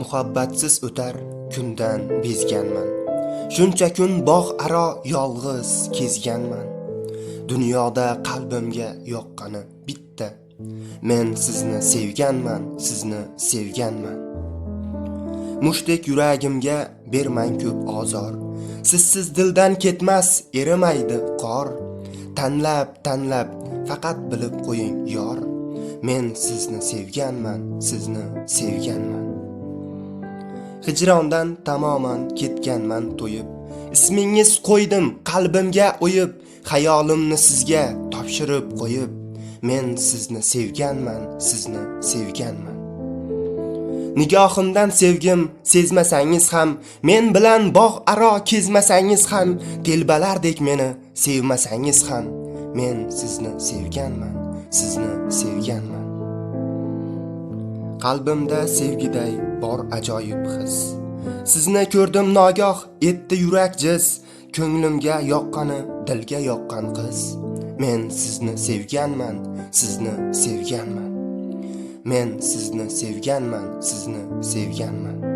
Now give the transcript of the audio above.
muhabbatsiz o'tar kundan bezganman. Shuncha kun bog' aro yolg'iz kezganman. Dunyoda qalbimga yoqqani bitta. Men sizni sevganman sizni sevganman. Mushtdek yuragimga bermang ko'p ozor. Sizsiz dildan ketmas erimaydi qor. Tanlab tanlab faqat bilib qo'ying yor. Men sizni sevganman sizni sevganman. Hijrondan tamoman ketganman to'yib. Ismingiz qo'ydim qalbimga o'yib xayolimni sizga topshirib qo'yib. Men sizni sevganman sizni sevganman. Nigohimdan sevgim sezmasangiz ham men bilan bog' aro kezmasangiz ham telbalardek meni sevmasangiz ham men sizni sevganman sizni sevganman. Qalbimda sevgiday bor ajoyib his. Sizni ko'rdim nogoh etdi yurak jiz. Ko'nglimga yoqqani dilga yoqqan qiz. Men sizni sevganman sizni sevganman. Men sizni sevganman sizni sevganman.